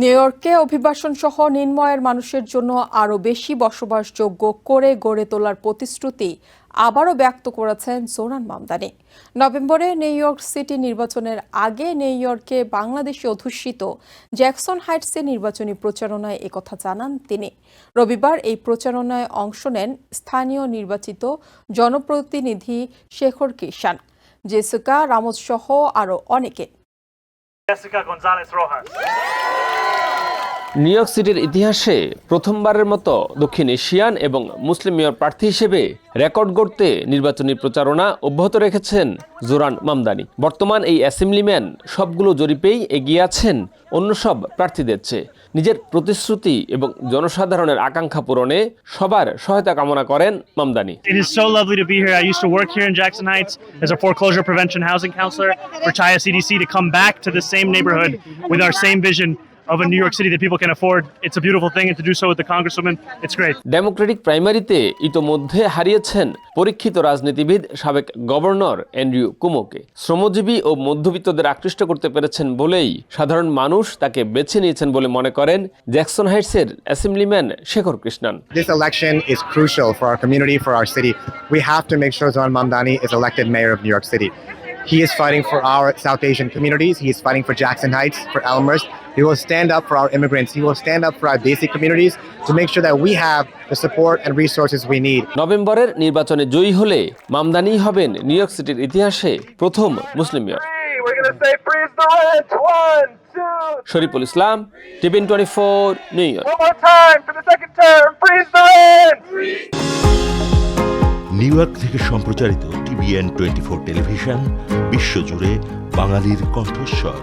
New ইয়র্কে অভিবাসন সহ নিম্নয়ের মানুষের জন্য আরও বেশি বসবাসযোগ্য করে গড়ে তোলার প্রতিশ্রুতি আবারও ব্যক্ত করেছেন জোরান মামদানি। নভেম্বরে নিউ ইয়র্ক সিটি নির্বাচনের আগে নিউ ইয়র্কে বাংলাদেশে অধ্যুষিত জ্যাকসন হাইটসে নির্বাচনী প্রচারণায় একথা জানান তিনি। রবিবার এই প্রচারণায় অংশ নেন স্থানীয় নির্বাচিত জনপ্রতিনিধি শেখর কিষান জেসিকা রামোস সহ আরও অনেকে। Jessica Gonzalez Rojas. New York সিটির ইতিহাসে প্রথমবারের মতো দক্ষিণ এশিয়ান এবং মুসলিম মেয়র প্রার্থী হিসেবে রেকর্ড গড়তে নির্বাচনী প্রচারণা অব্যাহত রেখেছেন জোরান মামদানি। বর্তমান এই অ্যাসেম্বলিম্যান সবগুলো জরিপেই এগিয়ে আছেন অন্য সব প্রার্থীদের চেয়ে। নিজের প্রতিশ্রুতি এবং জনসাধারণের আকাঙ্ক্ষা পূরণে সবার সহায়তা কামনা করেন Mamdani. It is so lovely to be here. I used to work here in Jackson Heights as a foreclosure prevention housing counselor for Chaya CDC to come back to the same neighborhood with our same vision. Of a New York City that people can afford. It's a beautiful thing, and to do so with the Congresswoman, it's great. Democratic প্রাইমারিতে ইতোমধ্যে হারিয়েছেন পরীক্ষিত রাজনীতিবিদ সাবেক governor Andrew কুমোকে শ্রমজীবী ও মধ্যবিত্তদের আকৃষ্ট করতে পেরেছেন বলেই সাধারণ মানুষ তাকে বেছে নিয়েছেন বলে মনে করেন Jackson হাইটসের assemblyman Shekhar Krishnan This election is crucial for our community, for our city. We have to make sure Zoran Mamdani is elected mayor of New York City. He is fighting for our South Asian communities. He is fighting for Jackson Heights, for Elmhurst. He will stand up for our immigrants. He will stand up for our basic communities to make sure that we have the support and resources we need. নভেম্বরের নির্বাচনে জয়ী হলে মামদানি হবেন new York সিটির ইতিহাসে প্রথম মুসলিম mayor We're gonna say freeze the rent. One, two. Shariful Islam TVN twenty four New One more time for the second term. Freeze the rent. New York সম্প্রচারিত TVN twenty four television বিশ্বজুড়ে বাঙালির কণ্ঠস্বর